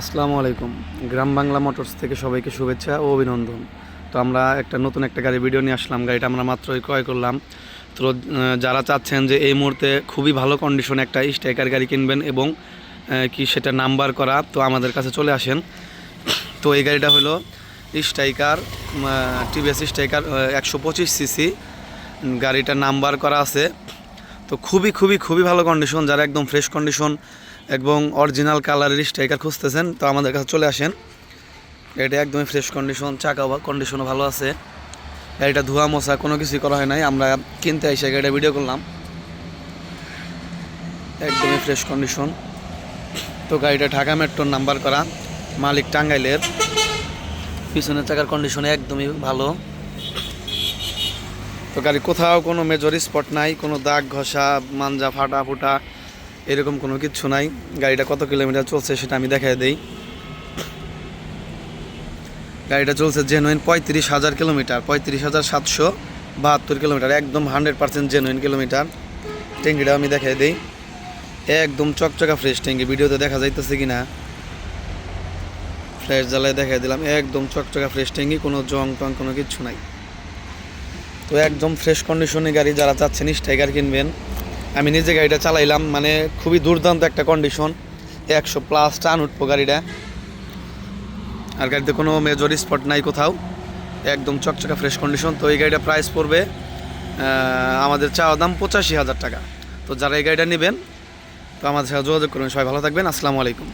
আসসালামু আলাইকুম। গ্রাম বাংলা মোটরস থেকে সবাইকে শুভেচ্ছা ও অভিনন্দন। তো আমরা একটা নতুন একটা গাড়ি ভিডিও নিয়ে আসলাম। গাড়িটা আমরা মাত্রই ক্রয় করলাম। তো যারা চাচ্ছেন যে এই মুহূর্তে খুবই ভালো কন্ডিশনে একটা স্ট্রাইকার গাড়ি কিনবেন এবং কি সেটা নাম্বার করা, তো আমাদের কাছে চলে আসেন। তো এই গাড়িটা হলো স্ট্রাইকার টিভিএস স্ট্রাইকার একশো পঁচিশ সিসি গাড়িটা নাম্বার করা আছে। তো খুবই খুবই খুবই ভালো কন্ডিশন যারা একদম ফ্রেশ কন্ডিশন এবং অরিজিনাল কালারের স্ট্রাইকার খুঁজতেছেন, তো আমাদের কাছে চলে আসেন। এটা একদমই ফ্রেশ কন্ডিশন চাকা কন্ডিশনও ভালো আছে। গাড়িটা ধোয়া মশা কোনো কিছুই করা হয় নাই। আমরা কিনতে এসে গাড়িটা ভিডিও করলাম। একদমই ফ্রেশ কন্ডিশন তো গাড়িটা ঢাকা মেট্রোর নাম্বার করা, মালিক টাঙ্গাইলের। পিছনের চাকার কন্ডিশন একদমই ভালো। তো গাড়ি কোথাও কোনো মেজর স্পট নাই, কোনো দাগ ঘষা, মাঞ্জা ফাটা ফুটা। এরকম কোনো কিছু নাই। গাড়িটা কত কিলোমিটার চলছে সেটা আমি দেখাই দেই। গাড়িটা চলছে জেনুইন পঁয়ত্রিশ হাজার কিলোমিটার, পঁয়ত্রিশ হাজার সাতশো বাহাত্তর কিলোমিটার, একদম হান্ড্রেড পার্সেন্ট জেনুইন কিলোমিটার। ট্যাঙ্কিটা আমি দেখাই দিই। একদম চকচকা ফ্রেশ ট্যাঙ্কি ভিডিওতে দেখা যাইতেছে কি না ফ্ল্যাশ জ্বালায় দেখাই দিলাম, একদম চকচকা ফ্রেশ ট্যাঙ্কি কোনো জং টং কোনো কিচ্ছু নাই। তো একদম ফ্রেশ কন্ডিশনে গাড়ি যারা চাচ্ছেন স্ট্রাইকার কিনবেন। আমি নিজে গাড়িটা চালাইলাম মানে খুবই দুর্দান্ত একটা কন্ডিশন একশো প্লাস টান উঠবো গাড়িটা। আর গাড়িতে কোনো মেজর স্পট নাই কোথাও, একদম চকচকা ফ্রেশ কন্ডিশন তো এই গাড়িটা প্রাইস পড়বে আমাদের চাওয়া দাম পঁচাশি হাজার টাকা। তো যারা এই গাড়িটা নেবেন, তো আমাদের সাথে যোগাযোগ করবেন। সবাই ভালো থাকবেন, আসসালামু আলাইকুম।